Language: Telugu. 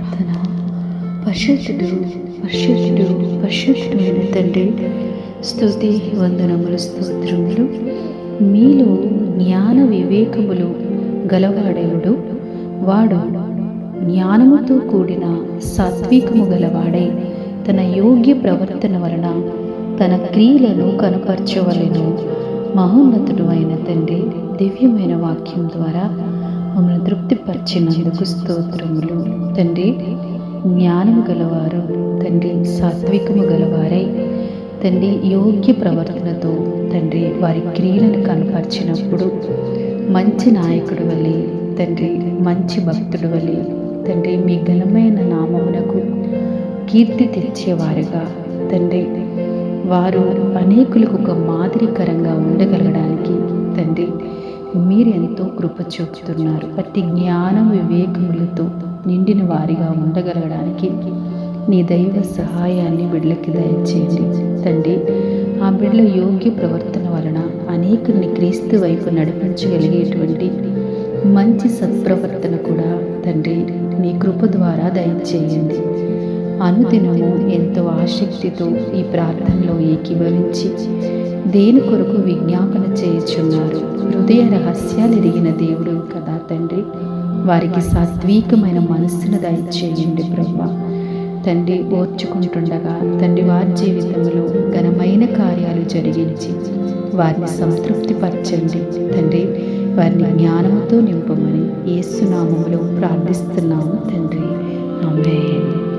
ప్రార్థన. పరిశుద్ధుడు పరిశుద్ధుడు పరిశుద్ధుడైన తండ్రి స్థుతి వందనములు స్తోత్రములు. మీలో జ్ఞాన వివేకములు గలవాడేవుడు? వాడు జ్ఞానముతో కూడిన సాత్వికము గలవాడై తన యోగ్య ప్రవర్తన వలన తన క్రియలను కనపరచవలను. మహోన్నతుడు అయిన తండ్రి దివ్యమైన వాక్యం ద్వారా మమ్మల్ని తృప్తిపరిచినందుకు స్తోత్రములు. తండ్రి జ్ఞానము గలవారు. తండ్రి సాత్వికము గలవారై. తండ్రి యోగ్య ప్రవర్తనతో తండ్రి వారి క్రియలను కనపరిచినప్పుడు మంచి నాయకుడు వలె తండ్రి మంచి భక్తుడు వలె తండ్రి మీ ఘనమైన నామమునకు కీర్తి తెచ్చేవారుగా. తండ్రి వారు అనేకులకు ఒక మాదిరికరంగా ఉండగలగడం మీరు ఎంతో కృప చూపుతున్నారు. అతి జ్ఞానం వివేకములతో నిండిన వారిగా ఉండగలగడానికి నీ దైవ సహాయాన్ని బిడ్డలకి దయచేయండి. తండ్రి ఆ బిడ్డల యోగ్య ప్రవర్తన వలన అనేకుల్ని క్రీస్తు వైపు నడిపించగలిగేటువంటి మంచి సత్ప్రవర్తన కూడా తండ్రి నీ కృప ద్వారా దయచేయండి. అనుదినము ఎంతో ఆసక్తితో ఈ ప్రార్థనలో ఏకీభవించి దేని కొరకు విజ్ఞాపన చేయుచున్నారు? హృదయ రహస్యాలు ఎరిగిన దేవుడు కదా తండ్రి. వారికి సాత్వికమైన మనస్సును దయచేయండి బ్రహ్మ తండ్రి ఓర్చుకుంటుండగా తండ్రి వారి జీవితంలో ఘనమైన కార్యాలు జరిగించి వారిని సంతృప్తిపరచండి. తండ్రి వారిని జ్ఞానంతో నింపమని ఏసునామములో ప్రార్థిస్తున్నాము తండ్రి. ఆమె